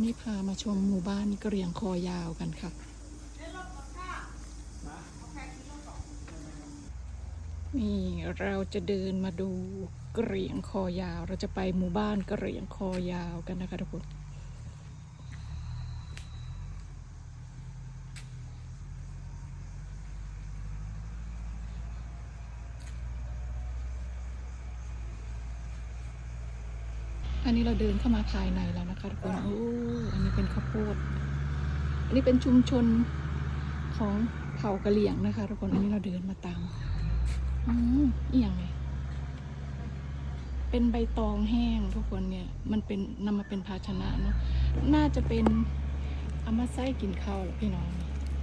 นี่พามาชมหมู่บ้านเกรียงคอยาวกันค่ะ นี่เราจะเดินมาดูเกรียงคอยาว เราจะไปหมู่บ้านเกรียงคอยาวกันนะคะทุกคน อันนี้เราเดินเข้ามาภายในแล้วนะคะทุกคนโอ้อันนี้เป็นข้าวโพด อันนี้เป็นชุมชนของเผ่ากะเหรี่ยงนะคะทุกคน อันนี้เราเดินมาตามอืมอีหยังไงเป็นใบตองแห้งทุกคนเนี่ย มันเป็นนำมาเป็นภาชนะเนาะ น่าจะเป็นเอามาใส่กินข้าวหรอพี่น้อง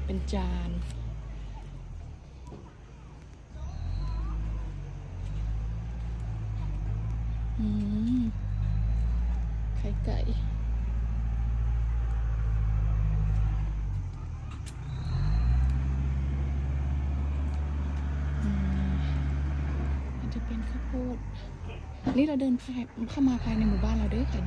เป็นจานอืม ไข่ไก่อืมอันจะเป็นข้าวโพด นี่เราเดินภายเข้ามาภายในหมู่บ้านเราด้วยค่ะ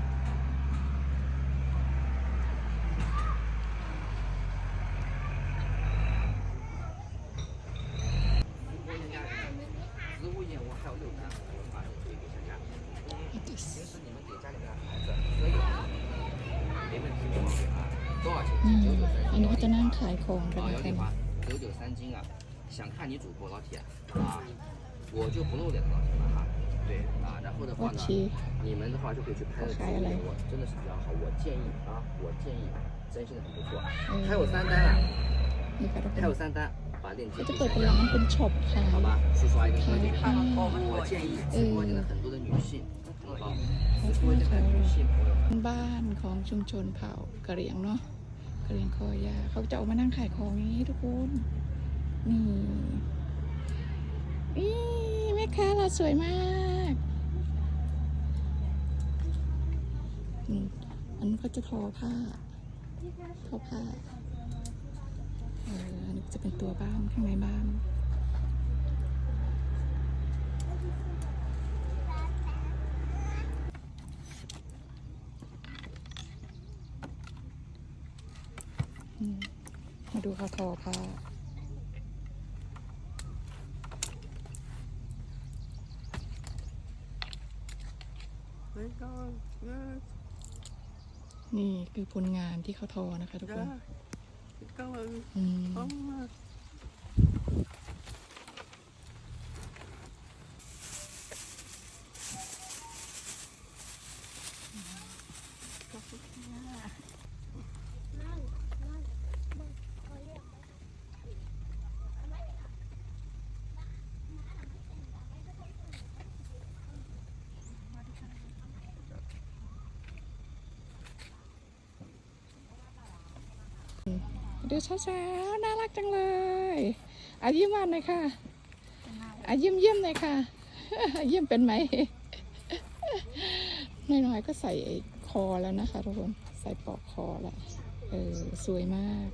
多少钱 อื 斤？ ม 九九 อันนี้ 三 เขาจะ 斤。 นั่งขายของกัน 啊， นะ 姚 คะ 丽华，九九三斤啊！想看你主播老铁啊，我就不露脸的老铁了哈。对啊，然后的 โอ 话呢 เค，，你们的话就可以去拍的植物业务，真的是比较好。我建议啊，我建议真心的很不错。 เออ 还有三单啊， นี่ค่ะทุกค 还有 น 三单，把链接 ก็จะ 给 เปิด 下 เป็น 架 ร้านเป็นช็อปขาย 好吧，叔叔阿姨跟哥姐。嗯我建议直播间的很多的女性同胞， บ้านของชุมชนเผ่ากะเหรี่ยงเนาะกะเหรี่ยงคอยาเขาจะเอามานั่งขายของอย่างนี้ทุกคนนี่นี่แม่ค้าเราสวยมากอันนี้ก็จะทอผ้าทอผ้าอันนี้จะเป็นตัวบ้านข้างในบ้าน มมาดูเขาทอผ้าไม่ต้องนะนี่คือผลงานที่เขาทอนะคะทุกคจ้านก็อืม ดูเช้าๆน่ารักจังเลยอายิ้มหวานหน่อยค่ะอายิ้มเยี่ยมหน่อยค่ะเยี่ยมเป็นไหมน้อยๆก็ใส่คอแล้วนะคะทุกคนใส่ปลอกคอแล้วเออสวยมาก